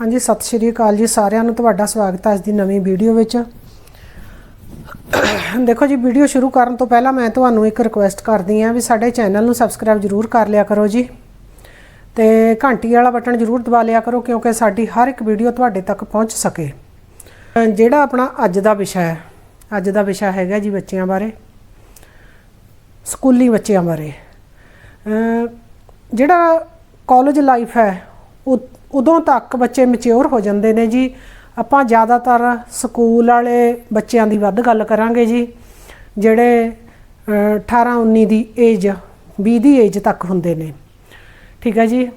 ਹਾਂਜੀ, ਸਤਿ ਸ਼੍ਰੀ ਅਕਾਲ ਜੀ ਸਾਰਿਆਂ ਨੂੰ। ਤੁਹਾਡਾ ਸਵਾਗਤ ਹੈ ਅੱਜ ਦੀ ਨਵੀਂ ਵੀਡੀਓ ਵਿੱਚ। ਦੇਖੋ ਜੀ, ਵੀਡੀਓ ਸ਼ੁਰੂ ਕਰਨ ਤੋਂ ਪਹਿਲਾਂ ਮੈਂ ਤੁਹਾਨੂੰ ਇੱਕ ਰਿਕੁਐਸਟ ਕਰਦੀ ਹਾਂ ਵੀ ਸਾਡੇ ਚੈਨਲ ਨੂੰ ਸਬਸਕ੍ਰਾਈਬ ਜ਼ਰੂਰ ਕਰ ਲਿਆ ਕਰੋ ਜੀ। ਤੇ ਘੰਟੀ ਵਾਲਾ ਬਟਨ ਜ਼ਰੂਰ ਦਬਾ ਲਿਆ ਕਰੋ ਕਿਉਂਕਿ ਸਾਡੀ ਹਰ ਇੱਕ ਵੀਡੀਓ ਤੁਹਾਡੇ ਤੱਕ ਪਹੁੰਚ ਸਕੇ। ਜਿਹੜਾ ਆਪਣਾ ਅੱਜ ਦਾ ਵਿਸ਼ਾ ਹੈ, ਅੱਜ ਦਾ ਵਿਸ਼ਾ ਹੈਗਾ ਜੀ ਬੱਚਿਆਂ ਬਾਰੇ, ਸਕੂਲੀ ਬੱਚਿਆਂ ਬਾਰੇ। ਜਿਹੜਾ ਕਾਲਜ ਲਾਈਫ ਹੈ ਉਦੋਂ ਤੱਕ ਬੱਚੇ ਮੈਚਿਓਰ ਹੋ ਜਾਂਦੇ ਨੇ ਜੀ। ਆਪਾਂ ਜ਼ਿਆਦਾਤਰ ਸਕੂਲ ਵਾਲੇ ਬੱਚਿਆਂ ਦੀ ਵੱਧ ਗੱਲ ਕਰਾਂਗੇ ਜੀ ਜਿਹੜੇ ਅਹ, 18 19 ਦੀ ਏਜ 20 ਦੀ ਏਜ ਤੱਕ ਹੁੰਦੇ ਨੇ। ਠੀਕ ਹੈ ਜੀ?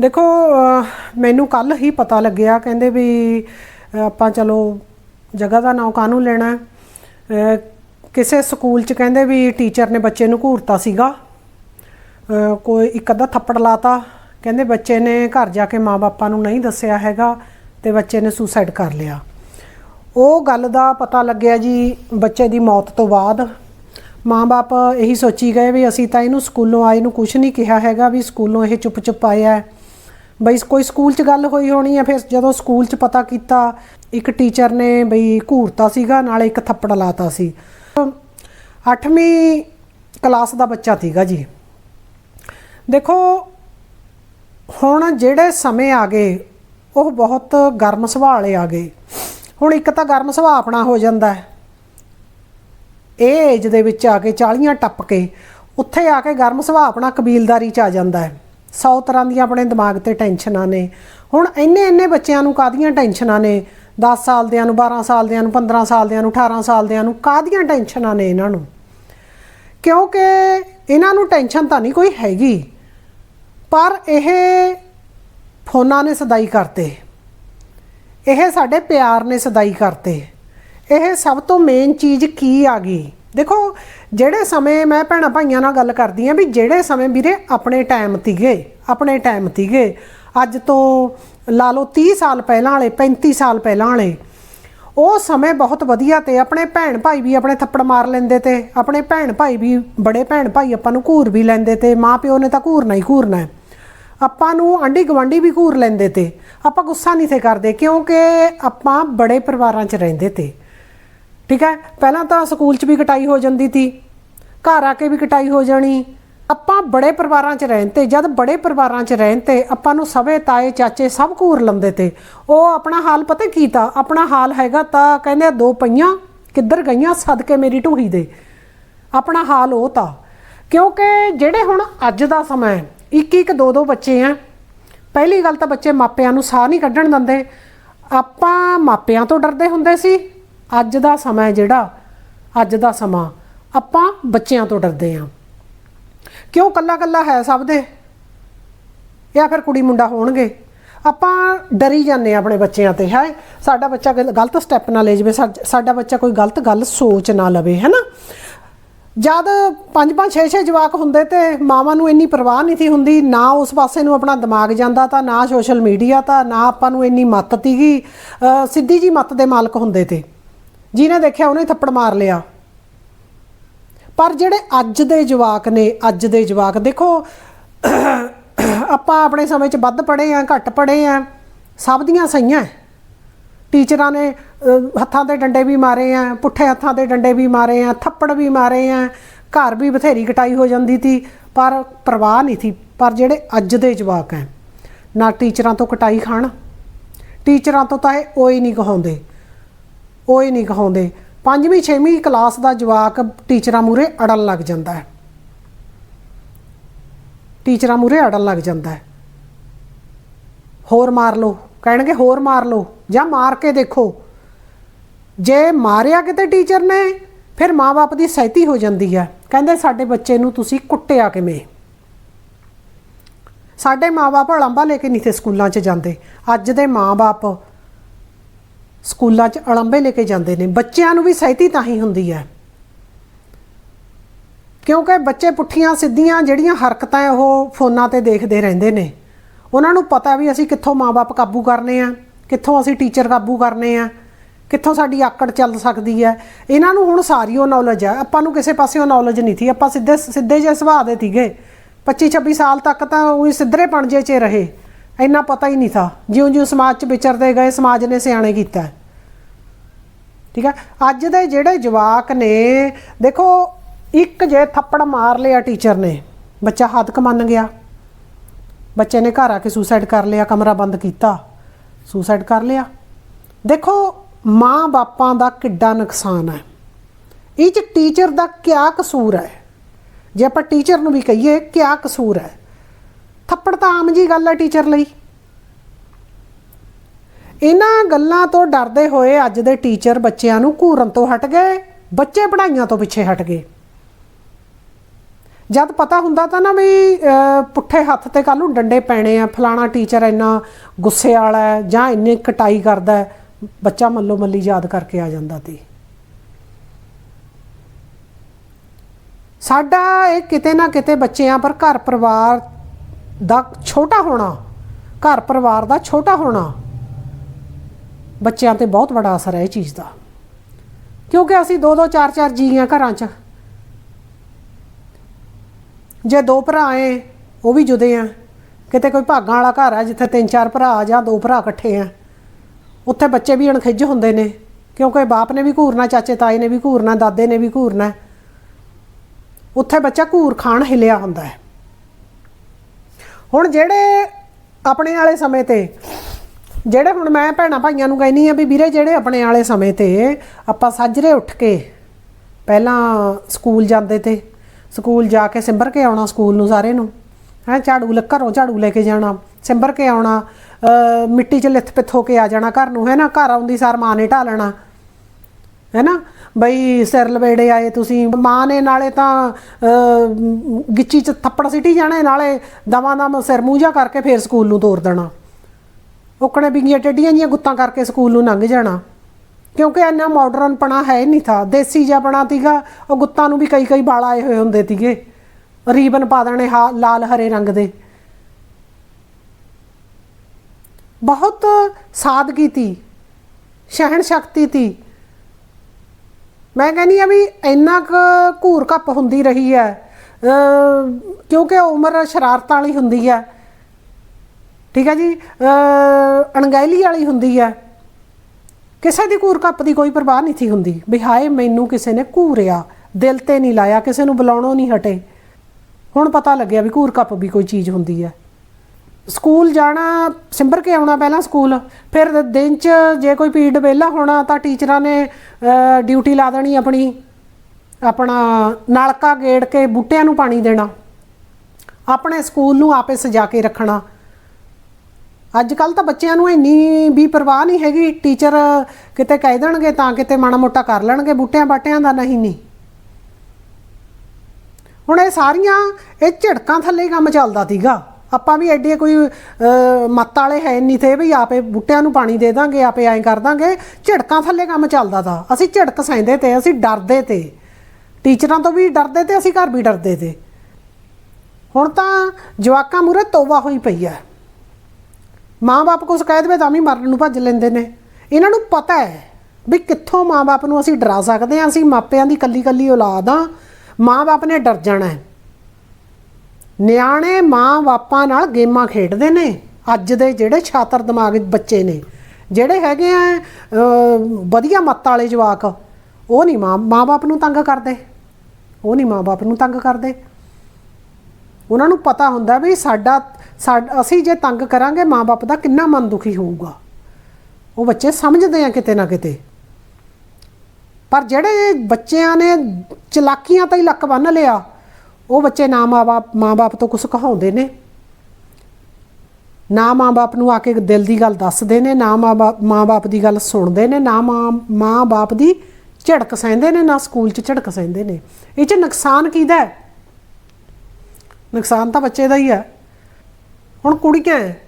ਦੇਖੋ ਮੈਨੂੰ ਕੱਲ ਹੀ ਪਤਾ ਲੱਗਿਆ ਕਹਿੰਦੇ ਵੀ ਆਪਾਂ ਚਲੋ ਜਗ੍ਹਾ ਦਾ ਨਾਮ ਕਾਹਨੂੰ ਲੈਣਾ? ਕਿਸੇ ਸਕੂਲ 'ਚ ਕਹਿੰਦੇ ਵੀ ਟੀਚਰ ਨੇ ਬੱਚੇ ਨੂੰ ਘੂਰਤਾ ਸੀਗਾ। ਕੋਈ ਇੱਕ ਅੱਧਾ ਥੱਪੜ ਲਾਤਾ ਕਹਿੰਦੇ ਬੱਚੇ ਨੇ ਘਰ ਜਾ ਕੇ ਮਾਪੇ ਨੂੰ ਨਹੀਂ ਦੱਸਿਆ ਹੈਗਾ ਤੇ ਬੱਚੇ ਨੇ ਸੁਸਾਈਡ ਕਰ ਲਿਆ। ਉਹ ਗੱਲ ਦਾ ਪਤਾ ਲੱਗਿਆ ਜੀ ਬੱਚੇ ਦੀ ਮੌਤ ਤੋਂ ਬਾਅਦ। ਮਾਪੇ ਇਹੀ ਸੋਚੀ ਗਏ ਵੀ ਅਸੀਂ ਤਾਂ ਇਹਨੂੰ ਸਕੂਲੋਂ ਆਏ ਨੂੰ ਕੁਝ ਨਹੀਂ ਕਿਹਾ ਹੈਗਾ ਵੀ ਸਕੂਲੋਂ ਇਹ ਚੁੱਪ ਚੁੱਪ ਆਇਆ ਹੈ। ਬਈ ਕੋਈ ਸਕੂਲ 'ਚ ਗੱਲ ਹੋਈ ਹੋਣੀ ਹੈ ਫਿਰ ਜਦੋਂ ਸਕੂਲ 'ਚ ਪਤਾ ਕੀਤਾ, ਇੱਕ ਟੀਚਰ ਨੇ ਬਈ ਘੂਰਤਾ ਸੀਗਾ, ਨਾਲੇ ਇੱਕ ਥੱਪੜ ਲਾਤਾ ਸੀ। 8ਵੀਂ ਕਲਾਸ ਦਾ ਬੱਚਾ ਸੀਗਾ ਜੀ। ਦੇਖੋ ਹੁਣ ਜਿਹੜੇ ਸਮੇਂ ਆ ਗਏ, ਉਹ ਬਹੁਤ ਗਰਮ ਸੁਭਾਅ ਵਾਲੇ ਆ ਗਏ। ਹੁਣ ਇੱਕ ਤਾਂ ਗਰਮ ਸੁਭਾਅ ਆਪਣਾ ਹੋ ਜਾਂਦਾ ਹੈ। ਇਹ ਏਜ ਦੇ ਵਿੱਚ ਆ ਕੇ 40 ਟੱਪ ਕੇ, ਉੱਥੇ ਆ ਕੇ ਗਰਮ ਸੁਭਾਅ ਆਪਣਾ ਕਬੀਲਦਾਰੀ ਚ ਆ ਜਾਂਦਾ ਹੈ। 100 ਤਰ੍ਹਾਂ ਦੀਆਂ ਆਪਣੇ ਦਿਮਾਗ ਤੇ ਟੈਨਸ਼ਨਾਂ ਨੇ। ਹੁਣ ਇੰਨੇ ਇੰਨੇ ਬੱਚਿਆਂ ਨੂੰ ਕਾਦੀਆਂ ਟੈਨਸ਼ਨਾਂ ਨੇ? 10 ਸਾਲ ਦਿਆਂ ਨੂੰ 12 ਸਾਲ ਦਿਆਂ ਨੂੰ 15 ਸਾਲ ਦਿਆਂ ਨੂੰ 18 ਸਾਲ ਦਿਆਂ ਨੂੰ ਕਾਦੀਆਂ ਟੈਨਸ਼ਨਾਂ ਨੇ ਇਹਨਾਂ ਨੂੰ? ਕਿਉਂਕਿ ਇਹਨਾਂ ਨੂੰ ਟੈਨਸ਼ਨ ਤਾਂ ਨਹੀਂ ਕੋਈ ਹੈਗੀ। ਪਰ ਇਹ ਫੋਨਾਂ ਨੇ ਸਦਾਈ ਕਰਤੇ। ਇਹ ਸਾਡੇ ਪਿਆਰ ਨੇ ਸਦਾਈ ਕਰਤੇ। ਇਹ ਸਭ ਤੋਂ ਮੇਨ ਚੀਜ਼ ਕੀ ਆ ਗਈ? ਦੇਖੋ, ਜਿਹੜੇ ਸਮੇਂ ਮੈਂ ਭੈਣਾਂ ਭਾਈਆਂ ਨਾਲ ਗੱਲ ਕਰਦੀ ਆ ਵੀ ਜਿਹੜੇ ਸਮੇਂ ਵੀਰੇ ਆਪਣੇ ਟਾਈਮ ਤੀਗੇ ਆਪਣੇ ਟਾਈਮ ਤੀਗੇ ਅੱਜ ਤੋਂ ਲਾ ਲਓ 30 ਸਾਲ ਪਹਿਲਾਂ ਵਾਲੇ 35 ਸਾਲ ਪਹਿਲਾਂ ਵਾਲੇ ਉਹ ਸਮੇਂ ਬਹੁਤ ਵਧੀਆ ਤੇ ਆਪਣੇ ਭੈਣ ਭਾਈ ਵੀ ਆਪਣੇ ਥੱਪੜ ਮਾਰ ਲੈਂਦੇ ਤੇ ਆਪਣੇ ਭੈਣ ਭਾਈ ਵੀ, ਬੜੇ ਭੈਣ ਭਾਈ ਆਪਾਂ ਨੂੰ ਘੂਰ ਵੀ ਲੈਂਦੇ ਤੇ ਮਾਂ ਪਿਓ ਨੇ ਤਾਂ ਘੂਰਨਾ ਹੀ ਘੂਰਨਾ ਹੈ। ਆਪਾਂ ਨੂੰ ਆਂਢੀ ਗਵਾਂਢੀ ਵੀ ਘੂਰ ਲੈਂਦੇ ਤੇ, ਆਪਾਂ ਗੁੱਸਾ ਨਹੀਂ ਥੇ ਕਰਦੇ ਕਿਉਂਕਿ ਆਪਾਂ ਬੜੇ ਪਰਿਵਾਰਾਂ 'ਚ ਰਹਿੰਦੇ ਤੇ। ਠੀਕ ਹੈ? ਪਹਿਲਾਂ ਤਾਂ ਸਕੂਲ 'ਚ ਵੀ ਕਟਾਈ ਹੋ ਜਾਂਦੀ ਸੀ ਘਰ ਆ ਕੇ ਵੀ ਕਟਾਈ ਹੋ ਜਾਣੀ ਆਪਾਂ ਬੜੇ ਪਰਿਵਾਰਾਂ 'ਚ ਰਹਿਣ ਤੇ ਜਦ ਬੜੇ ਪਰਿਵਾਰਾਂ 'ਚ ਰਹਿਣ ਤੇ ਆਪਾਂ ਨੂੰ ਸਵੇ ਤਾਏ ਚਾਚੇ ਸਭ ਘੂਰ ਲੰਦੇ ਤੇ। ਉਹ ਆਪਣਾ ਹਾਲ ਪਤਾ ਕੀ ਤਾ? ਆਪਣਾ ਹਾਲ ਹੈਗਾ ਤਾਂ ਕਹਿੰਦੇ ਆ, ਦੋ ਪਈਆਂ ਕਿੱਧਰ ਗਈਆਂ? ਸਦਕੇ ਮੇਰੀ ਢੂਹੀ ਦੇ। ਆਪਣਾ ਹਾਲ ਉਹ ਤਾਂ। ਕਿਉਂਕਿ ਜਿਹੜੇ ਹੁਣ ਅੱਜ ਦਾ ਸਮਾਂ ਹੈ ਇੱਕ ਇੱਕ ਦੋ ਦੋ ਬੱਚੇ ਆ ਪਹਿਲੀ ਗੱਲ ਤਾਂ ਬੱਚੇ ਮਾਪਿਆਂ ਨੂੰ ਸਾਹ ਨਹੀਂ ਕੱਢਣ ਦਿੰਦੇ। ਆਪਾਂ ਮਾਪਿਆਂ ਤੋਂ ਡਰਦੇ ਹੁੰਦੇ ਸੀ। ਅੱਜ ਦਾ ਸਮਾਂ ਜਿਹੜਾ ਅੱਜ ਦਾ ਸਮਾਂ। ਆਪਾਂ ਬੱਚਿਆਂ ਤੋਂ ਡਰਦੇ ਆ। ਕਿਉਂ ਕੱਲਾ ਕੱਲਾ ਹੈ ਸਭ ਦੇ? ਜਾਂ ਫਿਰ ਕੁੜੀ ਮੁੰਡਾ ਹੋਣਗੇ? ਆਪਾਂ ਡਰੀ ਜਾਂਦੇ ਆ ਆਪਣੇ ਬੱਚਿਆਂ ਤੇ, ਹੈ? ਸਾਡਾ ਬੱਚਾ ਗਲ- ਗਲਤ ਸਟੈਪ ਨਾ ਲੈ ਜਾਵੇ, ਸਾ- ਸਾਡਾ ਬੱਚਾ ਕੋਈ ਗਲਤ ਗੱਲ ਸੋਚ ਨਾ ਲਵੇ ਹੈ ਨਾ ਜਦ ਪੰਜ ਪੰਜ, ਛੇ ਛੇ ਜਵਾਕ ਹੁੰਦੇ ਤੇ ਮਾਵਾਂ ਨੂੰ ਇੰਨੀ ਪਰਵਾਹ ਨਹੀਂ ਸੀ ਹੁੰਦੀ, ਨਾ ਉਸ ਪਾਸੇ ਨੂੰ ਆਪਣਾ ਦਿਮਾਗ ਜਾਂਦਾ ਤਾਂ, ਨਾ ਸੋਸ਼ਲ ਮੀਡੀਆ ਤਾਂ, ਨਾ ਆਪਾਂ ਨੂੰ ਇੰਨੀ ਮੱਤ ਤੀਗੀ ਸਿੱਧੀ ਜੀ ਮੱਤ ਦੇ ਮਾਲਕ ਹੁੰਦੇ ਤੇ। ਜਿਹਨੇ ਦੇਖਿਆ ਉਹਨੇ ਥੱਪੜ ਮਾਰ ਲਿਆ। ਪਰ ਜਿਹੜੇ ਅੱਜ ਦੇ ਜਵਾਕ ਨੇ, ਅੱਜ ਦੇ ਜਵਾਕ, ਦੇਖੋ, ਆਪਾਂ ਆਪਣੇ ਸਮੇਂ 'ਚ ਵੱਧ ਪੜ੍ਹੇ ਆ, ਘੱਟ ਪੜ੍ਹੇ ਆ, ਸਭ ਦੀਆਂ ਸਹੀਆਂ ਟੀਚਰਾਂ ਨੇ ਹੱਥਾਂ ਤੇ ਡੰਡੇ ਵੀ ਮਾਰੇ ਆ, ਪੁੱਠੇ ਹੱਥਾਂ ਤੇ ਡੰਡੇ ਵੀ ਮਾਰੇ ਆ, ਥੱਪੜ ਵੀ ਮਾਰੇ ਆ, ਘਰ ਵੀ ਬਥੇਰੀ ਕਟਾਈ ਹੋ ਜਾਂਦੀ ਸੀ, ਪਰ ਪਰਵਾਹ ਨਹੀਂ ਸੀ। ਪਰ ਜਿਹੜੇ ਅੱਜ ਦੇ ਜਵਾਕ ਹੈ ਨਾ ਟੀਚਰਾਂ ਤੋਂ ਕਟਾਈ ਖਾਣ, ਟੀਚਰਾਂ ਤੋਂ ਤਾਂ ਇਹ ਓਏ ਨਹੀਂ ਕਹਾਉਂਦੇ, ਓਏ ਨਹੀਂ ਕਹਾਉਂਦੇ। ਪੰਜਵੀਂ, ਛੇਵੀਂ ਕਲਾਸ ਦਾ ਜਵਾਕ ਟੀਚਰਾਂ ਮੂਰੇ ਅੜਨ ਲੱਗ ਜਾਂਦਾ ਹੈ। ਟੀਚਰਾਂ ਮੂਰੇ ਅੜਨ ਲੱਗ ਜਾਂਦਾ ਹੈ। ਹੋਰ ਮਾਰ ਲਓ, ਕਹਿਣਗੇ ਹੋਰ ਮਾਰ ਲਓ ਜਾਂ ਮਾਰ ਕੇ ਦੇਖੋ। ਜੇ ਮਾਰਿਆ ਕਿਤੇ ਟੀਚਰ ਨੇ, ਫਿਰ ਮਾਪੇ ਦੀ ਸਹਿਤੀ ਹੋ ਜਾਂਦੀ ਹੈ। ਕਹਿੰਦੇ ਸਾਡੇ ਬੱਚੇ ਨੂੰ ਤੁਸੀਂ ਕੁੱਟਿਆ ਕਿਵੇਂ? ਸਾਡੇ ਮਾਪੇ ਅਲੰਬਾ ਲੈ ਕੇ ਨਹੀਂ ਤੇ ਸਕੂਲਾਂ 'ਚ ਜਾਂਦੇ। ਅੱਜ ਦੇ ਮਾਪੇ ਸਕੂਲਾਂ 'ਚ ਅਲੰਬੇ ਲੈ ਕੇ ਜਾਂਦੇ ਨੇ। ਬੱਚਿਆਂ ਨੂੰ ਵੀ ਸਹਿਤੀ ਤਾਂ ਹੀ ਹੁੰਦੀ ਹੈ। ਕਿਉਂਕਿ ਬੱਚੇ ਪੁੱਠੀਆਂ, ਸਿੱਧੀਆਂ ਜਿਹੜੀਆਂ ਹਰਕਤਾਂ ਉਹ ਫੋਨਾਂ ਤੇ ਦੇਖਦੇ ਰਹਿੰਦੇ ਨੇ। ਉਹਨਾਂ ਨੂੰ ਪਤਾ ਵੀ ਅਸੀਂ ਕਿੱਥੋਂ ਮਾਪੇ ਕਾਬੂ ਕਰਨੇ ਆ, ਕਿੱਥੋਂ ਅਸੀਂ ਟੀਚਰ ਕਾਬੂ ਕਰਨੇ ਆ, ਕਿੱਥੋਂ ਸਾਡੀ ਆਕੜ ਚੱਲ ਸਕਦੀ ਹੈ। ਇਹਨਾਂ ਨੂੰ ਹੁਣ ਸਾਰੀ ਉਹ ਨੌਲੇਜ ਹੈ ਆਪਾਂ ਨੂੰ ਕਿਸੇ ਪਾਸਿਓਂ ਨੌਲੇਜ ਨਹੀਂ ਸੀ। ਆਪਾਂ ਸਿੱਧੇ ਸਿੱਧੇ ਜਿਹੇ ਸੁਭਾਅ ਦੇ ਸੀਗੇ। 25 26 ਸਾਲ ਤੱਕ ਤਾਂ ਉਹੀ ਸਿੱਧਰੇ ਪਣ ਚ ਰਹੇ। ਇੰਨਾ ਪਤਾ ਹੀ ਨਹੀਂ ਥਾ। ਜਿਉਂ-ਜਿਉਂ ਸਮਾਜ 'ਚ ਵਿਚਰਦੇ ਗਏ, ਸਮਾਜ ਨੇ ਸਿਆਣੇ ਕੀਤਾ ਠੀਕ ਹੈ? ਅੱਜ ਦੇ ਜਿਹੜੇ ਜਵਾਕ ਨੇ, ਦੇਖੋ, ਇੱਕ ਜੇ ਥੱਪੜ ਮਾਰ ਲਿਆ ਟੀਚਰ ਨੇ, ਬੱਚਾ ਹੱਦ ਮੰਨ ਗਿਆ। ਬੱਚੇ ਨੇ ਘਰ ਆ ਕੇ ਸੁਸਾਈਡ ਕਰ ਲਿਆ, ਕਮਰਾ ਬੰਦ ਕੀਤਾ ਸੁਸਾਈਡ ਕਰ ਲਿਆ। ਦੇਖੋ ਮਾਂ ਬਾਪਾਂ ਦਾ ਕਿੱਡਾ ਨੁਕਸਾਨ ਹੈ। ਇਹ ਚ ਟੀਚਰ ਦਾ ਕਿਆ ਕਸੂਰ ਹੈ? ਜੇ ਆਪਾਂ ਟੀਚਰ ਨੂੰ ਵੀ ਕਹੀਏ, ਕਿਆ ਕਸੂਰ ਹੈ? ਥੱਪੜ ਤਾਂ ਆਮ ਜੀ ਗੱਲ ਹੈ ਟੀਚਰ ਲਈ। ਇਹਨਾਂ ਗੱਲਾਂ ਤੋਂ ਡਰਦੇ ਹੋਏ ਅੱਜ ਦੇ ਟੀਚਰ ਬੱਚਿਆਂ ਨੂੰ ਘੂਰਨ ਤੋਂ ਹਟ ਗਏ, ਬੱਚੇ ਪੜ੍ਹਾਈਆਂ ਤੋਂ ਪਿੱਛੇ ਹਟ ਗਏ। ਜਦ ਪਤਾ ਹੁੰਦਾ ਤਾਂ ਨਾ ਵੀ ਪੁੱਠੇ ਹੱਥ ਤੇ ਕੱਲ ਨੂੰ ਡੰਡੇ ਪੈਣੇ ਆ, ਫਲਾਣਾ ਟੀਚਰ ਇੰਨਾ ਗੁੱਸੇ ਵਾਲਾ ਹੈ ਜਾਂ ਇੰਨੇ ਕਟਾਈ ਕਰਦਾ ਬੱਚਾ ਮੱਲੋ ਮੱਲੀ ਯਾਦ ਕਰਕੇ ਆ ਜਾਂਦਾ ਤੀ। ਸਾਡਾ ਇਹ ਕਿਤੇ ਨਾ ਕਿਤੇ ਬੱਚਿਆਂ ਪਰ ਘਰ ਪਰਿਵਾਰ ਦਾ ਛੋਟਾ ਹੋਣਾ, ਘਰ ਪਰਿਵਾਰ ਦਾ ਛੋਟਾ ਹੋਣਾ, ਬੱਚਿਆਂ ਤੇ ਬਹੁਤ ਵੱਡਾ ਅਸਰ ਹੈ ਇਹ ਚੀਜ਼ ਦਾ। ਕਿਉਂਕਿ ਅਸੀਂ ਦੋ ਦੋ ਚਾਰ ਚਾਰ ਜੀ ਆ ਘਰਾਂ 'ਚ। ਜੇ ਦੋ ਭਰਾ ਏ ਉਹ ਵੀ ਜੁਦੇ ਆ ਕਿਤੇ ਕੋਈ ਭਾਗਾਂ ਵਾਲਾ ਘਰ ਆ ਜਿੱਥੇ ਤਿੰਨ, ਚਾਰ ਭਰਾ ਜਾਂ ਦੋ ਭਰਾ ਇਕੱਠੇ ਆ ਉੱਥੇ ਬੱਚੇ ਵੀ ਅਣਖਿੱਜ ਹੁੰਦੇ ਨੇ, ਕਿਉਂਕਿ ਬਾਪ ਨੇ ਵੀ ਘੂਰਨਾ ਚਾਚੇ, ਤਾਏ ਨੇ ਵੀ ਘੂਰਨਾ ਦਾਦੇ ਨੇ ਵੀ ਘੂਰਨਾ ਉੱਥੇ ਬੱਚਾ ਘੂਰ ਖਾਣ ਹਿਲਿਆ ਹੁੰਦਾ ਹੈ। ਹੁਣ ਜਿਹੜੇ ਆਪਣੇ ਵਾਲੇ ਸਮੇਂ ਤੇ, ਜਿਹੜੇ ਹੁਣ ਮੈਂ ਭੈਣਾ ਭਾਈਆਂ ਨੂੰ ਕਹਿੰਨੀ ਆ ਵੀ ਵੀਰੇ ਜਿਹੜੇ ਆਪਣੇ ਵਾਲੇ ਸਮੇਂ ਤੇ ਆਪਾਂ ਸਾਜਰੇ ਉੱਠ ਕੇ ਪਹਿਲਾਂ ਸਕੂਲ ਜਾਂਦੇ ਤੇ, ਸਕੂਲ ਜਾ ਕੇ ਸਿੰਬਰ ਕੇ ਆਉਣਾ ਸਕੂਲ ਨੂੰ ਸਾਰੇ ਨੂੰ, ਹੈ, ਝਾੜੂ ਲ, ਘਰੋਂ ਝਾੜੂ ਲੈ ਕੇ ਜਾਣਾ, ਸਿੰਬਰ ਕੇ ਆਉਣਾ ਮਿੱਟੀ 'ਚ ਲਿੱਥ ਪਿੱਥ ਹੋ ਕੇ ਆ ਜਾਣਾ ਘਰ ਨੂੰ, ਹੈ ਨਾ, ਘਰ ਆਉਂਦੀ ਸਾਰ ਮਾਂ ਨੇ ਢਾ ਲੈਣਾ ਹੈ ਨਾ ਬਈ ਸਿਰ ਲਵੇੜੇ ਆਏ ਤੁਸੀਂ ਮਾਂ ਨੇ ਨਾਲੇ ਤਾਂ ਅ, ਗਿੱਚੀ 'ਚ ਥੱਪੜ ਸਿੱਟੀ ਜਾਣੇ ਨਾਲੇ ਦਵਾਂ ਦਮ ਸਿਰ ਮੂੰਹ ਜਾ ਕਰਕੇ ਫੇਰ ਸਕੂਲ ਨੂੰ ਤੋਰ ਦੇਣਾ। ਉਕਣੇ ਬਿੰਗੀਆਂ ਟੇਡੀਆਂ ਜੀਆਂ ਗੁੱਤਾਂ ਕਰਕੇ ਸਕੂਲ ਨੂੰ ਲੰਘ ਜਾਣਾ। ਕਿਉਂਕਿ ਇੰਨਾ ਮਾਡਰਨ ਪਣਾ ਹੈ ਨਹੀਂ ਥਾ। ਦੇਸੀ ਜਿਹਾ ਪਣਾ ਤੀਗਾ ਉਹ ਗੁੱਤਾਂ ਨੂੰ ਵੀ ਕਈ ਕਈ ਵਾਲ ਆਏ ਹੋਏ ਹੁੰਦੇ ਤੀਗੇ। ਰੀਬਨ ਪਾ ਦੇਣੇ ਹਾ ਲਾਲ ਹਰੇ ਰੰਗ ਦੇ। ਬਹੁਤ ਸਾਦਗੀ ਤੀ ਸਹਿਣ ਸ਼ਕਤੀ ਤੀ। ਮੈਂ ਕਹਿੰਦੀ ਆ ਵੀ ਇੰਨਾ ਕੁ ਘੂਰ ਕੱਪ ਹੁੰਦੀ ਰਹੀ ਹੈ। ਕਿਉਂਕਿ ਉਮਰ ਸ਼ਰਾਰਤਾਂ ਵਾਲੀ ਹੁੰਦੀ ਹੈ। ਠੀਕ ਹੈ ਜੀ? ਅਣਗਹਿਲੀ ਵਾਲੀ ਹੁੰਦੀ ਹੈ। ਕਿਸੇ ਦੀ ਘੂਰ ਕੱਪ ਦੀ ਕੋਈ ਪਰਵਾਹ ਨਹੀਂ ਸੀ ਹੁੰਦੀ। ਵੀ ਹਾਏ, ਮੈਨੂੰ ਕਿਸੇ ਨੇ ਘੂਰਿਆ, ਦਿਲ ਤੇ ਨਹੀਂ ਲਾਇਆ, ਕਿਸੇ ਨੂੰ ਬੁਲਾਉਣੋਂ ਨਹੀਂ ਹਟੇ। ਹੁਣ ਪਤਾ ਲੱਗਿਆ ਵੀ ਘੂਰ ਕੱਪ ਵੀ ਕੋਈ ਚੀਜ਼ ਹੁੰਦੀ ਹੈ। ਸਕੂਲ ਜਾਣਾ, ਸਿੰਬਰ ਕੇ ਆਉਣਾ ਪਹਿਲਾਂ ਸਕੂਲ, ਫਿਰ ਦਿਨ 'ਚ ਜੇ ਕੋਈ ਪੀਰੀਅਡ ਵਿਹਲਾ ਹੋਣਾ ਤਾਂ ਟੀਚਰਾਂ ਨੇ ਡਿਊਟੀ ਲਾ ਦੇਣੀ ਆਪਣੀ, ਆਪਣਾ ਨਲਕਾ ਗੇੜ ਕੇ ਬੂਟਿਆਂ ਨੂੰ ਪਾਣੀ ਦੇਣਾ, ਆਪਣੇ ਸਕੂਲ ਨੂੰ ਆਪੇ ਸਜਾ ਕੇ ਰੱਖਣਾ। ਅੱਜ ਕੱਲ ਤਾਂ ਬੱਚਿਆਂ ਨੂੰ ਇੰਨੀ ਵੀ ਪਰਵਾਹ ਨਹੀਂ ਹੈਗੀ, ਟੀਚਰ ਕਿਤੇ ਕਹਿ ਦੇਣਗੇ ਤਾਂ ਕਿਤੇ ਮਾੜਾ ਮੋਟਾ ਕਰ ਲੈਣਗੇ, ਬੂਟਿਆਂ ਬਾਟਿਆਂ ਦਾ ਨਹੀਂ ਨਹੀਂ ਹੁਣ ਇਹ ਸਾਰੀਆਂ, ਇਹ ਝਟਕਾਂ ਥੱਲੇ ਕੰਮ ਚੱਲਦਾ ਸੀਗਾ। ਆਪਾਂ ਵੀ ਐਡੇ ਕੋਈ ਮੱਤ ਵਾਲੇ ਹੈ ਨਹੀਂ ਥੇ ਵੀ ਆਪੇ ਬੂਟਿਆਂ ਨੂੰ ਪਾਣੀ ਦੇ ਦਾਂਗੇ, ਆਪੇ ਐਂ ਕਰ ਦਾਂਗੇ। ਝਿੜਕਾਂ ਥੱਲੇ ਕੰਮ ਚੱਲਦਾ ਤਾ। ਅਸੀਂ ਝਿੜਕ ਸਹਿੰਦੇ ਤੇ, ਅਸੀਂ ਡਰਦੇ ਤੇ। ਟੀਚਰਾਂ ਤੋਂ ਵੀ ਡਰਦੇ ਤੇ, ਅਸੀਂ ਘਰ ਵੀ ਡਰਦੇ ਤੇ। ਹੁਣ ਤਾਂ ਜਵਾਕਾਂ ਮੂਰੇ ਤੋਬਾ ਹੋਈ ਪਈ ਹੈ ਮਾਂ-ਬਾਪ ਕੁਛ ਕਹਿ ਦੇਵੇ ਤਾਂ ਵੀ ਮਰਨ ਨੂੰ ਭੱਜ ਲੈਂਦੇ ਨੇ। ਇਹਨਾਂ ਨੂੰ ਪਤਾ ਹੈ ਵੀ ਕਿੱਥੋਂ ਮਾਂ-ਬਾਪ ਨੂੰ ਅਸੀਂ ਡਰਾ ਸਕਦੇ ਹਾਂ ਅਸੀਂ ਮਾਪਿਆਂ ਦੀ ਕੱਲੀ-ਕੱਲੀ ਔਲਾਦ ਆ। ਮਾਂ-ਬਾਪ ਨੇ ਡਰ ਜਾਣਾ ਹੈ ਨਿਆਣੇ ਮਾਂ-ਬਾਪਾਂ ਨਾਲ ਗੇਮਾਂ ਖੇਡਦੇ ਨੇ। ਅੱਜ ਦੇ ਜਿਹੜੇ ਛਾਤਰ ਦਿਮਾਗ ਬੱਚੇ ਨੇ, ਜਿਹੜੇ ਹੈਗੇ ਆ ਵਧੀਆ ਮੱਤ ਵਾਲੇ ਜਵਾਕ, ਉਹ ਨਹੀਂ ਮਾਂ ਮਾਂ-ਬਾਪ ਨੂੰ ਤੰਗ ਕਰਦੇ। ਉਹ ਨਹੀਂ ਮਾਂ-ਬਾਪ ਨੂੰ ਤੰਗ ਕਰਦੇ। ਉਹਨਾਂ ਨੂੰ ਪਤਾ ਹੁੰਦਾ ਵੀ ਸਾਡਾ, ਸਾਡ- ਅਸੀਂ ਜੇ ਤੰਗ ਕਰਾਂਗੇ ਮਾਂ-ਬਾਪ ਦਾ ਕਿੰਨਾ ਮਨ ਦੁਖੀ ਹੋਊਗਾ। ਉਹ ਬੱਚੇ ਸਮਝਦੇ ਆ ਕਿਤੇ ਨਾ ਕਿਤੇ। ਪਰ ਜਿਹੜੇ ਬੱਚਿਆਂ ਨੇ ਚਲਾਕੀਆਂ ਤਾਂ ਹੀ ਲੱਕ ਬੰਨ ਲਿਆ ਉਹ ਬੱਚੇ ਨਾ ਮਾਂ-ਬਾਪ ਮਾਂ-ਬਾਪ ਤੋਂ ਕੁਝ ਕਹਾਉਂਦੇ ਨੇ। ਨਾ ਮਾਂ-ਬਾਪ ਨੂੰ ਆ ਕੇ ਦਿਲ ਦੀ ਗੱਲ ਦੱਸਦੇ ਨੇ, ਨਾ ਮਾਂ-ਬਾਪ ਮਾਂ-ਬਾਪ ਦੀ ਗੱਲ ਸੁਣਦੇ ਨੇ, ਨਾ ਮਾਂ ਮਾਂ-ਬਾਪ ਦੀ ਝੜਕ ਸਹਿੰਦੇ ਨੇ, ਨਾ ਸਕੂਲ 'ਚ ਝੜਕ ਸਹਿੰਦੇ ਨੇ। ਇਹ 'ਚ ਨੁਕਸਾਨ ਕਿਹਦਾ ਹੈ? ਨੁਕਸਾਨ ਤਾਂ ਬੱਚੇ ਦਾ ਹੀ ਹੈ। ਹੁਣ ਕੁੜੀਆਂ ਹੈ।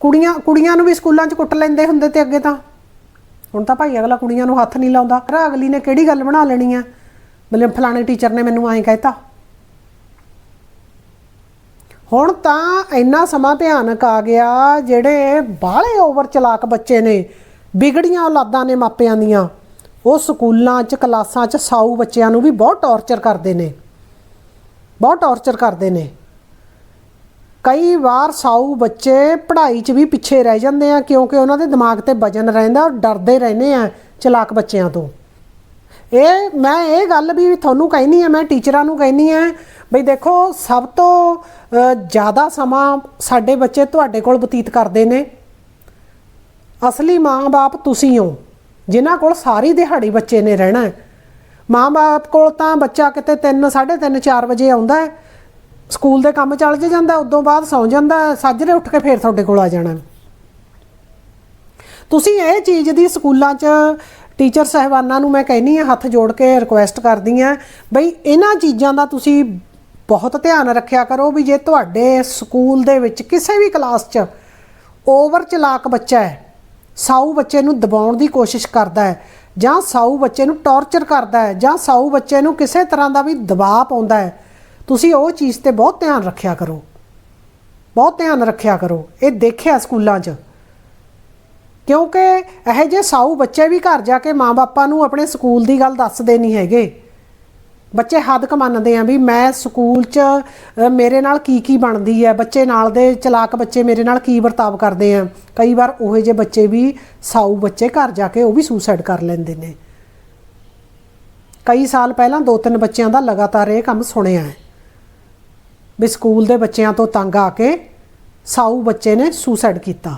ਕੁੜੀਆਂ ਕੁੜੀਆਂ ਨੂੰ ਵੀ ਸਕੂਲਾਂ 'ਚ ਕੁੱਟ ਲੈਂਦੇ ਹੁੰਦੇ ਤੇ ਅੱਗੇ ਤਾਂ। ਹੁਣ ਤਾਂ ਭਾਈ ਅਗਲਾ ਕੁੜੀਆਂ ਨੂੰ ਹੱਥ ਨਹੀਂ ਲਾਉਂਦਾ। ਪਰ ਅਗਲੀ ਨੇ ਕਿਹੜੀ ਗੱਲ ਬਣਾ ਲੈਣੀ ਆ ਮਤਲਬ ਫਲਾਣੇ ਟੀਚਰ ਨੇ ਮੈਨੂੰ ਐਂ ਕਹਿਤਾ। ਹੁਣ ਤਾਂ ਇੰਨਾ ਸਮਾਂ ਭਿਆਨਕ ਆ ਗਿਆ, ਜਿਹੜੇ ਬਾਹਲੇ ਓਵਰ ਚਲਾਕ ਬੱਚੇ ਨੇ, ਵਿਗੜੀਆਂ ਔਲਾਦਾਂ ਨੇ ਮਾਪਿਆਂ ਦੀਆਂ, ਉਹ ਸਕੂਲਾਂ 'ਚ, ਕਲਾਸਾਂ 'ਚ ਸਾਊ ਬੱਚਿਆਂ ਨੂੰ ਵੀ ਬਹੁਤ ਟੌਰਚਰ ਕਰਦੇ ਨੇ। ਬਹੁਤ ਟੌਰਚਰ ਕਰਦੇ ਨੇ। ਕਈ ਵਾਰ ਸਾਊ ਬੱਚੇ ਪੜ੍ਹਾਈ 'ਚ ਵੀ ਪਿੱਛੇ ਰਹਿ ਜਾਂਦੇ ਆ, ਕਿਉਂਕਿ ਉਹਨਾਂ ਦੇ ਦਿਮਾਗ ਤੇ ਵਜਨ ਰਹਿੰਦਾ ਔਰ ਡਰਦੇ ਰਹਿੰਦੇ ਆ ਚਲਾਕ ਬੱਚਿਆਂ ਤੋਂ। ਇਹ, ਮੈਂ ਇਹ ਗੱਲ ਵੀ ਤੁਹਾਨੂੰ ਕਹਿਨੀ ਆ, ਮੈਂ ਟੀਚਰਾਂ ਨੂੰ ਕਹਿਨੀ ਆ ਬਈ ਦੇਖੋ, ਸਭ ਤੋਂ ਜ਼ਿਆਦਾ ਸਮਾਂ ਸਾਡੇ ਬੱਚੇ ਤੁਹਾਡੇ ਕੋਲ ਬਤੀਤ ਕਰਦੇ ਨੇ। ਅਸਲੀ ਮਾਂ-ਬਾਪ ਤੁਸੀਂ ਹੋ, ਜਿਨ੍ਹਾਂ ਕੋਲ ਸਾਰੀ ਦਿਹਾੜੀ ਬੱਚੇ ਨੇ ਰਹਿਣਾ ਹੈ। ਮਾਂ-ਬਾਪ ਕੋਲ ਤਾਂ ਬੱਚਾ ਕਿਤੇ 3 3:30 4 ਵਜੇ ਆਉਂਦਾ ਹੈ। ਸਕੂਲ ਦੇ ਕੰਮ ਚੱਲ ਜੇ ਜਾਂਦਾ, ਉਦੋਂ ਬਾਅਦ ਸੌਂ ਜਾਂਦਾ ਸਾਜਰੇ ਉੱਠ ਕੇ ਫੇਰ ਤੁਹਾਡੇ ਕੋਲ ਆ ਜਾਣਾ ਤੁਸੀਂ ਇਹ ਚੀਜ਼ ਦੀ ਸਕੂਲਾਂ 'ਚ ਟੀਚਰ ਸਹਿਬਾਨਾਂ ਨੂੰ ਮੈਂ ਕਹਿੰਨੀ ਆ ਹੱਥ ਜੋੜ ਕੇ ਰਿਕੁਐਸਟ ਕਰਦੀ ਆ ਬਈ ਇਹਨਾਂ ਚੀਜ਼ਾਂ ਦਾ ਤੁਸੀਂ ਬਹੁਤ ਧਿਆਨ ਰੱਖਿਆ ਕਰੋ ਵੀ ਜੇ ਤੁਹਾਡੇ ਸਕੂਲ ਦੇ ਵਿੱਚ ਕਿਸੇ ਵੀ ਕਲਾਸ 'ਚ ਓਵਰ ਚਲਾਕ ਬੱਚਾ ਹੈ, ਸਾਊ ਬੱਚੇ ਨੂੰ ਦਬਾਉਣ ਦੀ ਕੋਸ਼ਿਸ਼ ਕਰਦਾ ਹੈ, ਜਾਂ ਸਾਊ ਬੱਚੇ ਨੂੰ ਟੌਰਚਰ ਕਰਦਾ ਹੈ, ਜਾਂ ਸਾਊ ਬੱਚੇ ਨੂੰ ਕਿਸੇ ਤਰ੍ਹਾਂ ਦਾ ਵੀ ਦਬਾਅ ਪਾਉਂਦਾ ਹੈ, ਤੁਸੀਂ ਉਹ ਚੀਜ਼ ਤੇ ਬਹੁਤ ਧਿਆਨ ਰੱਖਿਆ ਕਰੋ। ਬਹੁਤ ਧਿਆਨ ਰੱਖਿਆ ਕਰੋ, ਇਹ ਦੇਖਿਆ ਸਕੂਲਾਂ 'ਚ। ਕਿਉਂਕਿ ਇਹ ਜੇ ਸਾਊ ਬੱਚੇ ਵੀ ਘਰ ਜਾ ਕੇ ਮਾਂ-ਬਾਪਾਂ ਨੂੰ ਆਪਣੇ ਸਕੂਲ ਦੀ ਗੱਲ ਦੱਸਦੇ ਨਹੀਂ ਹੈਗੇ। ਬੱਚੇ ਹੱਦ ਕ ਮੰਨਦੇ ਆ ਵੀ ਮੈਂ ਸਕੂਲ 'ਚ ਮੇਰੇ ਨਾਲ ਕੀ ਕੀ ਬਣਦੀ ਹੈ ਬੱਚੇ ਨਾਲ ਦੇ ਚਲਾਕ ਬੱਚੇ ਮੇਰੇ ਨਾਲ ਕੀ ਵਰਤਾਵ ਕਰਦੇ ਆ। ਕਈ ਵਾਰ ਉਹੇ ਜੇ ਬੱਚੇ ਵੀ ਸਾਊ ਬੱਚੇ ਘਰ ਜਾ ਕੇ ਉਹ ਵੀ ਸੁਸਾਈਡ ਕਰ ਲੈਂਦੇ ਨੇ। ਕਈ ਸਾਲ ਪਹਿਲਾਂ ਦੋ ਤਿੰਨ ਬੱਚਿਆਂ ਦਾ ਲਗਾਤਾਰ ਇਹ ਕੰਮ ਸੁਣਿਆ ਹੈ ਵੀ ਸਕੂਲ ਦੇ ਬੱਚਿਆਂ ਤੋਂ ਤੰਗ ਆ ਕੇ ਸਾਊ ਬੱਚੇ ਨੇ ਸੁਸਾਈਡ ਕੀਤਾ।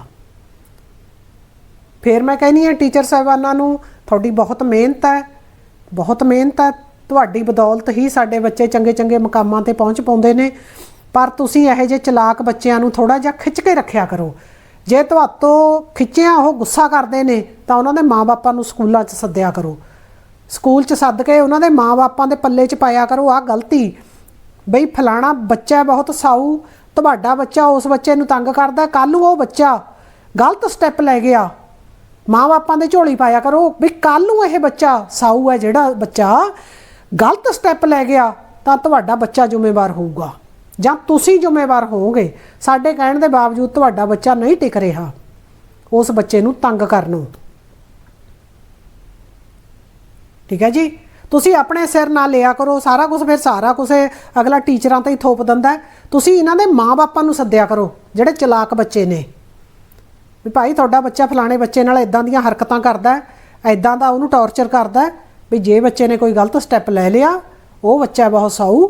ਫਿਰ ਮੈਂ ਕਹਿੰਨੀ ਆ ਟੀਚਰ ਸਾਹਿਬਾਨਾਂ ਨੂੰ ਤੁਹਾਡੀ ਬਹੁਤ ਮਿਹਨਤ ਹੈ, ਬਹੁਤ ਮਿਹਨਤ ਹੈ ਤੁਹਾਡੀ ਬਦੌਲਤ ਹੀ ਸਾਡੇ ਬੱਚੇ ਚੰਗੇ ਚੰਗੇ ਮਕਾਮਾਂ ਤੇ ਪਹੁੰਚ ਪਾਉਂਦੇ ਨੇ। ਪਰ ਤੁਸੀਂ ਇਹੋ ਜਿਹੇ ਚਲਾਕ ਬੱਚਿਆਂ ਨੂੰ ਥੋੜਾ ਜਿਹਾ ਖਿੱਚ ਕੇ ਰੱਖਿਆ ਕਰੋ। ਜੇ ਤੁਹਾਤੋਂ ਖਿੱਚਿਆ ਉਹ ਗੁੱਸਾ ਕਰਦੇ ਨੇ, ਤਾਂ ਉਹਨਾਂ ਦੇ ਮਾਪਿਆਂ ਨੂੰ ਸਕੂਲਾਂ 'ਚ ਸੱਦਿਆ ਕਰੋ। ਸਕੂਲ 'ਚ ਸੱਦ ਕੇ ਉਹਨਾਂ ਦੇ ਮਾਪਿਆਂ ਦੇ ਪੱਲੇ 'ਚ ਪਾਇਆ ਕਰੋ, ਆਹ ਗਲਤੀ। ਬਈ ਫਲਾਣਾ ਬੱਚਾ ਬਹੁਤ ਸਾਊ, ਤੁਹਾਡਾ ਬੱਚਾ ਉਸ ਬੱਚੇ ਨੂੰ ਤੰਗ ਕਰਦਾ ਕੱਲ ਨੂੰ ਉਹ ਬੱਚਾ ਗਲਤ ਸਟੈਪ ਲੈ ਗਿਆ। ਮਾਂ-ਬਾਪਾਂ ਦੇ ਝੋਲੀ ਪਾਇਆ ਕਰੋ ਵੀ ਕੱਲ ਨੂੰ ਇਹ ਬੱਚਾ ਸਾਊ ਹੈ ਜਿਹੜਾ ਬੱਚਾ ਗਲਤ ਸਟੈਪ ਲੈ ਗਿਆ, ਤਾਂ ਤੁਹਾਡਾ ਬੱਚਾ ਜ਼ਿੰਮੇਵਾਰ ਹੋਊਗਾ। ਜਾਂ ਤੁਸੀਂ ਜ਼ਿੰਮੇਵਾਰ ਹੋਵੋਗੇ, ਸਾਡੇ ਕਹਿਣ ਦੇ ਬਾਵਜੂਦ ਤੁਹਾਡਾ ਬੱਚਾ ਨਹੀਂ ਟਿਕ ਰਿਹਾ। ਉਸ ਬੱਚੇ ਨੂੰ ਤੰਗ ਕਰਨੋਂ। ਠੀਕ ਹੈ ਜੀ? ਤੁਸੀਂ ਆਪਣੇ ਸਿਰ ਨਾਲ ਲਿਆ ਕਰੋ, ਸਾਰਾ ਕੁਝ ਫਿਰ ਸਾਰਾ ਕੁਝ ਅਗਲਾ ਟੀਚਰਾਂ ਤੇ ਹੀ ਥੋਪ ਦਿੰਦਾ ਤੁਸੀਂ ਇਹਨਾਂ ਦੇ ਮਾਂ-ਬਾਪਾਂ ਨੂੰ ਸੱਦਿਆ ਕਰੋ, ਜਿਹੜੇ ਚਲਾਕ ਬੱਚੇ ਨੇ। ਵੀ ਭਾਈ, ਤੁਹਾਡਾ ਬੱਚਾ ਫਲਾਣੇ ਬੱਚੇ ਨਾਲ ਇਦਾਂ ਦੀਆਂ ਹਰਕਤਾਂ ਕਰਦਾ ਹੈ ਇਦਾਂ ਦਾ ਉਹਨੂੰ ਟੌਰਚਰ ਕਰਦਾ ਹੈ। ਵੀ ਜੇ ਬੱਚੇ ਨੇ ਕੋਈ ਗਲਤ ਸਟੈਪ ਲੈ ਲਿਆ, ਉਹ ਬੱਚਾ ਬਹੁਤ ਸਾਊ,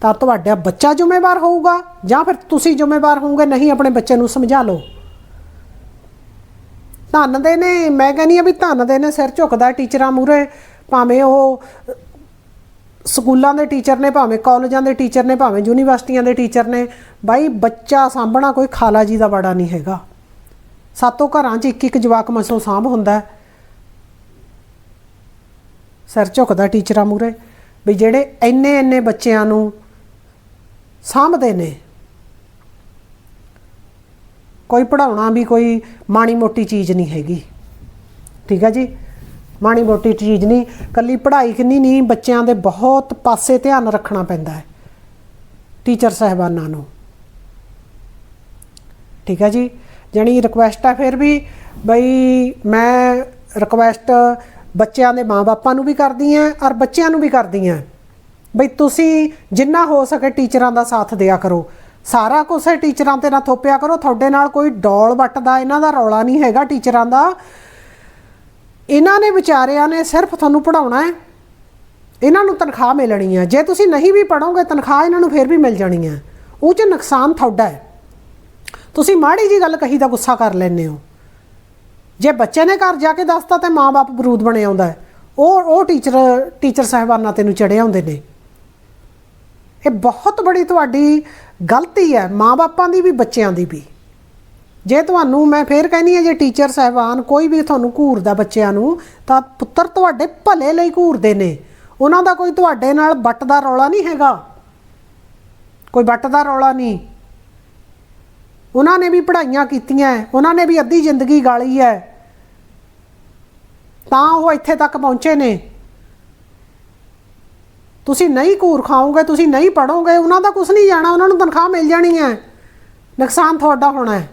ਤਾਂ ਤੁਹਾਡਾ ਬੱਚਾ ਜ਼ਿੰਮੇਵਾਰ ਹੋਊਗਾ ਜਾਂ ਫਿਰ ਤੁਸੀਂ ਜ਼ਿੰਮੇਵਾਰ ਹੋਵੋਗੇ, ਨਹੀਂ ਆਪਣੇ ਬੱਚੇ ਨੂੰ ਸਮਝਾ ਲਓ। ਧੰਨ ਦੇ ਨੇ, ਮੈਂ ਕਹਿੰਦੀ ਆ ਵੀ ਧੰਨ ਦੇ ਨੇ, ਸਿਰ ਝੁਕਦਾ ਟੀਚਰਾਂ ਮੂਰੇ ਭਾਵੇਂ ਉਹ ਸਕੂਲਾਂ ਦੇ ਟੀਚਰ ਨੇ, ਭਾਵੇਂ ਕਾਲਜਾਂ ਦੇ ਟੀਚਰ ਨੇ, ਭਾਵੇਂ ਯੂਨੀਵਰਸਿਟੀਆਂ ਦੇ ਟੀਚਰ ਨੇ, ਬਾਈ ਬੱਚਾ ਸਾਂਭਣਾ ਕੋਈ ਖਾਲਾ ਜੀ ਦਾ ਬੜਾ ਨਹੀਂ ਹੈਗਾ। ਸਾਤੋਂ ਘਰਾਂ 'ਚ ਇੱਕ ਇੱਕ ਜਵਾਕ ਮਸੋਂ ਸਾਂਭ ਹੁੰਦਾ ਸਿਰ ਝੁਕਦਾ ਟੀਚਰਾਂ ਮੂਰੇ ਵੀ ਜਿਹੜੇ ਇੰਨੇ ਇੰਨੇ ਬੱਚਿਆਂ ਨੂੰ ਸਾਂਭਦੇ ਨੇ। ਕੋਈ ਪੜਾਉਣਾ ਵੀ ਕੋਈ ਮਾੜੀ ਮੋਟੀ ਚੀਜ਼ ਨਹੀਂ ਹੈਗੀ। ਠੀਕ ਹੈ ਜੀ? ਮਾੜੀ ਮੋਟੀ ਚੀਜ਼ ਨਹੀਂ ਕੱਲੀ ਪੜ੍ਹਾਈ ਕਿੰਨੀ ਨਹੀਂ, ਬੱਚਿਆਂ ਦੇ ਬਹੁਤ ਪਾਸੇ ਧਿਆਨ ਰੱਖਣਾ ਪੈਂਦਾ ਹੈ ਟੀਚਰ ਸਾਹਿਬਾਨਾਂ ਨੂੰ। ਠੀਕ ਹੈ ਜੀ? ਜਾਣੀ ਰਿਕੁਐਸਟ ਆ ਫਿਰ ਵੀ ਬਈ ਮੈਂ ਰਿਕੁਐਸਟ ਬੱਚਿਆਂ ਦੇ ਮਾਪਿਆਂ ਨੂੰ ਵੀ ਕਰਦੀ ਆਂ ਔਰ ਬੱਚਿਆਂ ਨੂੰ ਵੀ ਕਰਦੀ ਆਂ ਬਈ ਤੁਸੀਂ ਜਿੰਨਾ ਹੋ ਸਕੇ ਟੀਚਰਾਂ ਦਾ ਸਾਥ ਦਿਆ ਕਰੋ। ਸਾਰਾ ਕੁਝ ਹੈ ਟੀਚਰਾਂ ਤੇ ਨਾ ਥੋਪਿਆ ਕਰੋ। ਤੁਹਾਡੇ ਨਾਲ ਕੋਈ ਡੋਲ ਵੱਟਦਾ, ਇਹਨਾਂ ਦਾ ਰੌਲਾ ਨਹੀਂ ਹੈਗਾ ਟੀਚਰਾਂ ਦਾ। ਇਹਨਾਂ ਨੇ ਵਿਚਾਰਿਆਂ ਨੇ ਸਿਰਫ ਤੁਹਾਨੂੰ ਪੜਾਉਣਾ ਹੈ। ਇਹਨਾਂ ਨੂੰ ਤਨਖਾਹ ਮਿਲਣੀ ਹੈ। ਜੇ ਤੁਸੀਂ ਨਹੀਂ ਵੀ ਪੜੋਗੇ ਤਨਖਾਹ ਇਹਨਾਂ ਨੂੰ ਫਿਰ ਵੀ ਮਿਲ ਜਾਣੀ ਹੈ। ਉਹ 'ਚ ਨੁਕਸਾਨ ਤੁਹਾਡਾ ਹੈ। ਤੁਸੀਂ ਮਾੜੀ ਜੀ ਗੱਲ ਕਹੀ ਦਾ ਗੁੱਸਾ ਕਰ ਲੈਂਦੇ ਹੋ। ਜੇ ਬੱਚੇ ਨੇ ਘਰ ਜਾ ਕੇ ਦੱਸਤਾ ਤੇ ਮਾਪੇ ਬਰੂਦ ਬਣੇ ਆਉਂਦਾ ਹੈ। ਉਹ ਉਹ ਟੀਚਰ ਟੀਚਰ ਸਾਹਿਬਾਨਾਂ ਤੈਨੂੰ ਚੜੇ ਆਉਂਦੇ ਨੇ। ਇਹ ਬਹੁਤ ਬੜੀ ਤੁਹਾਡੀ ਗਲਤੀ ਹੈ ਮਾਪਿਆਂ ਦੀ ਵੀ, ਬੱਚਿਆਂ ਦੀ ਵੀ। ਜੇ ਤੁਹਾਨੂੰ, ਮੈਂ ਫੇਰ ਕਹਿੰਦੀ ਹਾਂ, ਜੇ ਟੀਚਰ ਸਾਹਿਬਾਨ ਕੋਈ ਵੀ ਤੁਹਾਨੂੰ ਘੂਰਦਾ ਬੱਚਿਆਂ ਨੂੰ, ਤਾਂ ਪੁੱਤਰ ਤੁਹਾਡੇ ਭਲੇ ਲਈ ਘੂਰਦੇ ਨੇ। ਉਹਨਾਂ ਦਾ ਕੋਈ ਤੁਹਾਡੇ ਨਾਲ ਬੱਟ ਦਾ ਰੌਲਾ ਨਹੀਂ ਹੈਗਾ। ਕੋਈ ਬੱਟ ਦਾ ਰੌਲਾ ਨਹੀਂ। ਉਹਨਾਂ ਨੇ ਵੀ ਪੜ੍ਹਾਈਆਂ ਕੀਤੀਆਂ, ਉਹਨਾਂ ਨੇ ਵੀ ਅੱਧੀ ਜ਼ਿੰਦਗੀ ਗਾਲੀ ਹੈ। ਤਾਂ ਉਹ ਇੱਥੇ ਤੱਕ ਪਹੁੰਚੇ ਨੇ। ਤੁਸੀਂ ਨਹੀਂ ਘੂਰ ਖਾਓਗੇ, ਤੁਸੀਂ ਨਹੀਂ ਪੜੋਗੇ ਉਹਨਾਂ ਦਾ ਕੁਝ ਨਹੀਂ ਜਾਣਾ, ਉਹਨਾਂ ਨੂੰ ਤਨਖਾਹ ਮਿਲ ਜਾਣੀ ਹੈ। ਨੁਕਸਾਨ ਤੁਹਾਡਾ ਹੋਣਾ ਹੈ।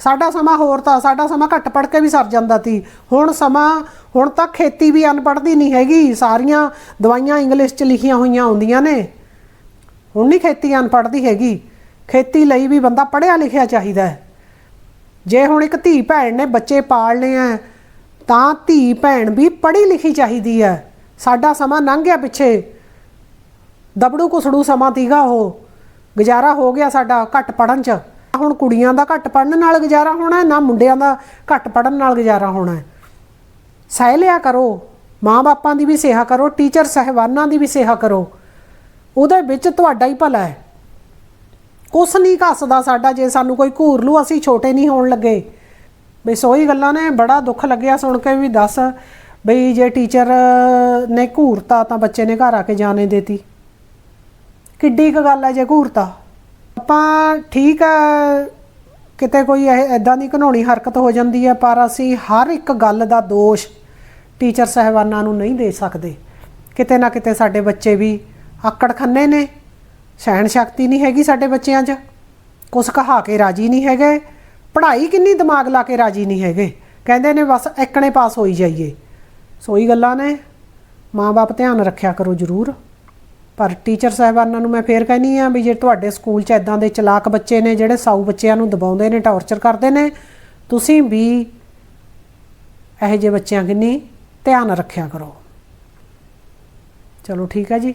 ਸਾਡਾ ਸਮਾਂ ਹੋਰ ਤਾਂ, ਸਾਡਾ ਸਮਾਂ ਘੱਟ ਪੜ ਕੇ ਵੀ ਸਰ ਜਾਂਦਾ ਸੀ। ਹੁਣ ਸਮਾਂ, ਹੁਣ ਤੱਕ ਖੇਤੀ ਵੀ ਅਨਪੜ੍ਹ ਦੀ ਨਹੀਂ ਹੈਗੀ, ਸਾਰੀਆਂ ਦਵਾਈਆਂ ਇੰਗਲਿਸ਼ 'ਚ ਲਿਖੀਆਂ ਹੋਈਆਂ ਆਉਂਦੀਆਂ ਨੇ। ਹੁਣ ਨਹੀਂ ਖੇਤੀ ਅਨਪੜ੍ਹ ਦੀ ਹੈਗੀ। ਖੇਤੀ ਲਈ ਵੀ ਬੰਦਾ ਪੜ੍ਹਿਆ ਲਿਖਿਆ ਚਾਹੀਦਾ ਹੈ। ਜੇ ਹੁਣ ਇੱਕ ਧੀ ਭੈਣ ਨੇ ਬੱਚੇ ਪਾਲਣੇ ਆ, ਤਾਂ ਧੀ ਭੈਣ ਵੀ ਪੜ੍ਹੀ ਲਿਖੀ ਚਾਹੀਦੀ ਹੈ ਸਾਡਾ ਸਮਾਂ ਲੰਘ ਗਿਆ ਪਿੱਛੇ। ਦਬੜੂ ਕੁਸੜੂ ਸਮਾਂ ਤੀਗਾ ਉਹ। ਗੁਜ਼ਾਰਾ ਹੋ ਗਿਆ ਸਾਡਾ ਘੱਟ ਪੜਨ ਚ। ਹੁਣ ਕੁੜੀਆਂ ਦਾ ਘੱਟ ਪੜਨ ਨਾਲ ਗੁਜ਼ਾਰਾ ਹੋਣਾ, ਨਾ ਮੁੰਡਿਆਂ ਦਾ ਘੱਟ ਪੜਨ ਨਾਲ ਗੁਜ਼ਾਰਾ ਹੋਣਾ। ਸਹਿ ਲਿਆ ਕਰੋ। ਮਾਂ-ਬਾਪਾਂ ਦੀ ਵੀ ਸੇਵਾ ਕਰੋ ਟੀਚਰ ਸਹਿਬਾਨਾਂ ਦੀ ਵੀ ਸੇਵਾ ਕਰੋ। ਉਹਦੇ ਵਿੱਚ ਤੁਹਾਡਾ ਹੀ ਭਲਾ ਹੈ। ਕੁਛ ਨਹੀਂ ਘਸਦਾ ਸਾਡਾ, ਜੇ ਸਾਨੂੰ ਕੋਈ ਘੂਰ ਲੂ ਅਸੀਂ ਛੋਟੇ ਨਹੀਂ ਹੋਣ ਲੱਗੇ। ਬਈ ਸੋਈ ਗੱਲਾਂ ਨੇ, ਬੜਾ ਦੁੱਖ ਲੱਗਿਆ ਸੁਣ ਕੇ ਵੀ ਦੱਸ। ਬਈ ਜੇ ਟੀਚਰ ਨੇ ਘੂਰਤਾ, ਤਾਂ ਬੱਚੇ ਨੇ ਘਰ ਆ ਕੇ ਜਾਣੇ ਦੇਤੀ। ਕਿੱਡੀ ਕੁ ਗੱਲ ਹੈ ਜੇ ਘੂਰਤਾ। ਆਪਾਂ ਠੀਕ ਹੈ, ਕਿਤੇ ਕੋਈ ਇਹ ਐਦਾਂ ਦੀ ਘਨੋਣੀ ਹਰਕਤ ਹੋ ਜਾਂਦੀ ਹੈ, ਪਰ ਅਸੀਂ ਹਰ ਇੱਕ ਗੱਲ ਦਾ ਦੋਸ਼ ਟੀਚਰ ਸਹਿਬਾਨਾਂ ਨੂੰ ਨਹੀਂ ਦੇ ਸਕਦੇ। ਕਿਤੇ ਨਾ ਕਿਤੇ ਸਾਡੇ ਬੱਚੇ ਵੀ ਆਕੜ ਖੰਨੇ ਨੇ। ਸਹਿਣ ਸ਼ਕਤੀ ਨਹੀਂ ਹੈਗੀ ਸਾਡੇ ਬੱਚਿਆਂ 'ਚ। ਕੁਛ ਕਹਾ ਕੇ ਰਾਜੀ ਨਹੀਂ ਹੈਗੇ। ਪੜ੍ਹਾਈ ਕਿੰਨੀ ਦਿਮਾਗ ਲਾ ਕੇ ਰਾਜੀ ਨਹੀਂ ਹੈਗੇ। ਕਹਿੰਦੇ ਨੇ ਬਸ ਇੱਕਣੇ ਪਾਸ ਹੋਈ ਜਾਈਏ। ਸੋਈ ਗੱਲਾਂ ਨੇ। ਮਾਂ-ਬਾਪ ਧਿਆਨ ਰੱਖਿਆ ਕਰੋ ਜ਼ਰੂਰ। ਪਰ ਟੀਚਰ ਸਾਹਿਬਾਨਾਂ ਨੂੰ ਮੈਂ ਫੇਰ ਕਹਿੰਨੀ ਆ ਵੀ ਜੇ ਤੁਹਾਡੇ ਸਕੂਲ 'ਚ ਇਦਾਂ ਦੇ ਚਲਾਕ ਬੱਚੇ ਨੇ ਜਿਹੜੇ ਸਾਊ ਬੱਚਿਆਂ ਨੂੰ ਦਬਾਉਂਦੇ ਨੇ, ਟੌਰਚਰ ਕਰਦੇ ਨੇ, ਤੁਸੀਂ ਵੀ ਇਹੋ ਜਿਹੇ ਬੱਚਿਆਂ ਕਿੰਨੀ ਧਿਆਨ ਰੱਖਿਆ ਕਰੋ। ਚਲੋ ਠੀਕ ਹੈ ਜੀ।